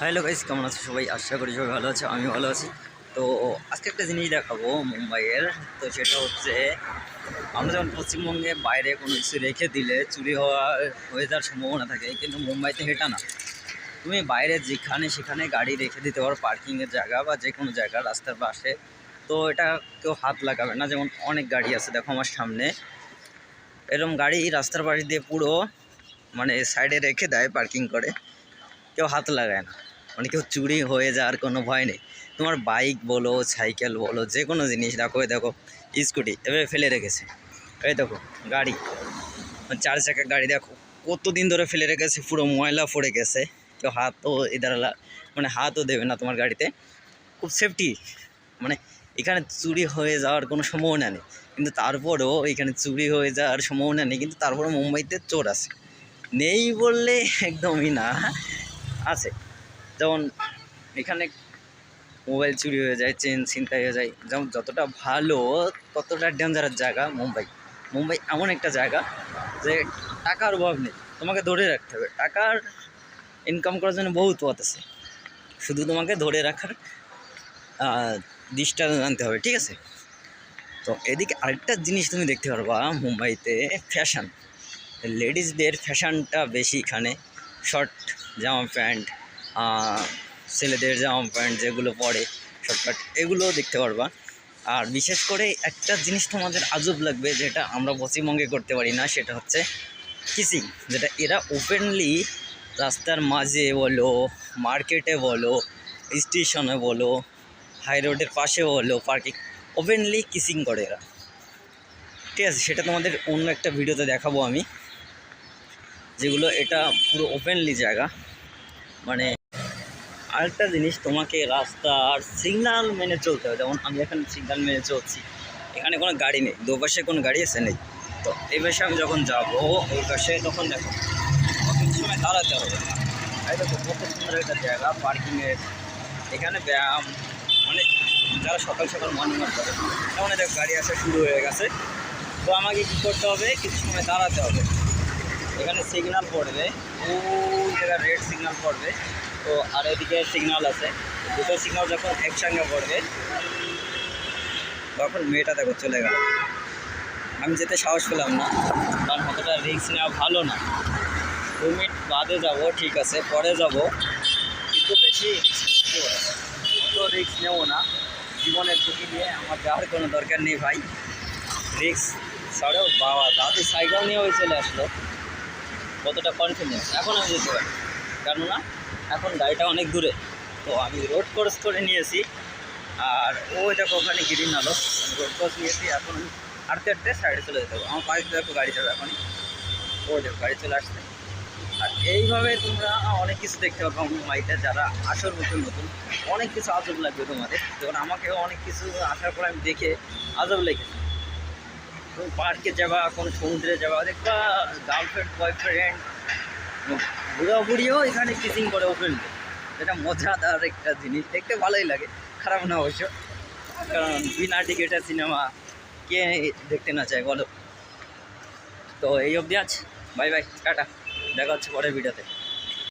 Hello guys কেমন আছো সবাই? আশা করি সবাই ভালো আছে আমি ভালো আছি। তো আজকে একটা জিনিস দেখাবো মুম্বাইয়ের। তো সেটা হচ্ছে, আমরা যেমন পশ্চিমবঙ্গে বাইরে কোনো কিছু রেখে দিলে চুরি হওয়া, হয়ে যাওয়ার সম্ভাবনা থাকে, কিন্তু মুম্বাইতে সেটা না। তুমি বাইরে যেখানে সেখানে গাড়ি রেখে দিতে পারো পার্কিংয়ের জায়গা বা যে কোনো জায়গা, রাস্তার পাশে। তো এটা কেউ হাত লাগাবে না, যেমন অনেক গাড়ি আছে, দেখো আমার সামনে। এরকম গাড়ি রাস্তার পাশ দিয়ে পুরো মানে সাইডে রেখে দেয় পার্কিং করে। কেউ হাত লাগায় না। মানে কেউ চুরি হয়ে যাওয়ার কোনো ভয় নেই। তোমার বাইক বলো সাইকেল বলো, যে কোনো জিনিস এই দেখো স্কুটি এভাবে ফেলে রেখেছে। এই দেখো, গাড়ি, চার চাকা গাড়ি, দেখো, কতদিন ধরে ফেলে রেখেছে, পুরো ময়লা পড়ে গেছে। কেউ হাতও এদার মানে হাতও দেবে না তোমার গাড়িতে। খুব সেফটি মানে এখানে চুরি হয়ে যাওয়ার কোনো সম্ভাবনা নেই। কিন্তু তারপরেও এখানে চুরি হয়ে যাওয়ার সম্ভাবনা নেই, কিন্তু তারপরে মুম্বাইতে চোর আছে। নেই বললে একদমই না। আছে। যেমন এখানে মোবাইল চুরি হয়ে যায় চেন ছিনতাই হয়ে যায়। যেমন যতটা ভালো, ততটা ডেঞ্জারাস জায়গা মুম্বাই। মুম্বাই এমন একটা জায়গা যে টাকার অভাব নেই। তোমাকে ধরে রাখতে হবে। টাকার ইনকাম করার জন্য বহুত পথ আছে। শুধু তোমাকে ধরে রাখার দিশটা জানতে হবে, ঠিক আছে? তো এদিকে আরেকটা জিনিস তুমি দেখতে পারবা, মুম্বাইতে ফ্যাশন লেডিসদের ফ্যাশনটা বেশি এখানে। শর্ট জামা প্যান্ট ছেলেদের জামা প্যান্ট যেগুলো পরে শর্টকাট এগুলো দেখতে পারবা। আর বিশেষ করে একটা জিনিস তোমাদের আজব লাগবে যেটা আমরা পশ্চিমবঙ্গে করতে পারি না, সেটা হচ্ছে কিসিং যেটা এরা ওপেনলি রাস্তার মাঝে বলো মার্কেটে বলো স্টেশনে বলো হাই রোডের পাশে বলো পার্কিং ওপেনলি কিসিং করে এরা। ঠিক আছে, সেটা তোমাদের অন্য একটা ভিডিওতে দেখাবো আমি। যেগুলো এটা পুরো ওপেনলি জায়গা। মানে আরেকটা জিনিস, তোমাকে রাস্তার সিগনাল মেনে চলতে হবে। যেমন আমি এখানে সিগনাল মেনে চলছি, এখানে কোনো গাড়ি নেই, দুপাশে কোনো গাড়ি আছে নেই। তো এই পাশে আমি যখন যাব, ওই পাশে তখন দেখো অনেক সময় দাঁড়াতে হবে। তাই দেখো, কত সুন্দর একটা জায়গা পার্কিংয়ের এখানে ব্যায়াম মানে যারা সকাল সকাল মর্নিং ওয়াক করে তেমন দেখো, গাড়ি আসা শুরু হয়ে গেছে। তো আমাকে কী করতে হবে, কিছু সময় দাঁড়াতে হবে। এখানে সিগনাল পড়বে। ওই জায়গায় রেড সিগনাল পড়বে। তো আর এদিকে সিগনাল আছে। দুটো সিগনাল যখন একসঙ্গে পড়বে, তখন মেয়েটা দেখো চলে গেল। আমি যেতে সাহস পেলাম না। কারণ অতটা রিস্ক নেওয়া ভালো না। দু মিনিট বাদে যাব, ঠিক আছে। পরে যাব। কিন্তু বেশি অত রিস্ক নেব না। জীবনের ঝুঁকি নিয়ে আমার যাওয়ার কোনো দরকার নেই ভাই। রিক্স ছাড়েও বাবা, দাদু সাইকেল নিয়ে ওই চলে আসলো। কতটা কনফিডেন্স এখন আমি যেতে পারি। কেননা এখন গাড়িটা অনেক দূরে। তো আমি রোড ক্রস করে নিয়েছি। আর ও দেখো ওখানে গ্রিন আলো। রোড ক্রস নিয়েছি। এখন হাঁটতে হাঁটতে সাইডে চলে যেতে হবে। আমার পাশে দেখো গাড়ি যাবে এখন ও দেখো গাড়ি চলে আসছে। আর এইভাবে তোমরা অনেক কিছু দেখতে পাবো মুম্বাইতে যারা আসল নতুন নতুন, অনেক কিছু আজব লাগবে তোমাদের। যেমন আমাকেও অনেক কিছু আসার পর আমি দেখে আজব লেগেছে। তুমি পার্কে যাবা কোনো সমুদ্রে যাবা দেখবা গার্লফ্রেন্ড বয়ফ্রেন্ড বুড়া বুড়িও এখানে কিসিং করে ওপেনলি এটা মজাদার একটা জিনিস, দেখতে ভালোই লাগে, খারাপ না অবশ্য। কারণ বিনা টিকিটের সিনেমা কে দেখতে না চায়, বলো। তো এই অবধি আজ বাই বাই টাটা, দেখা হচ্ছে পরের ভিডিওতে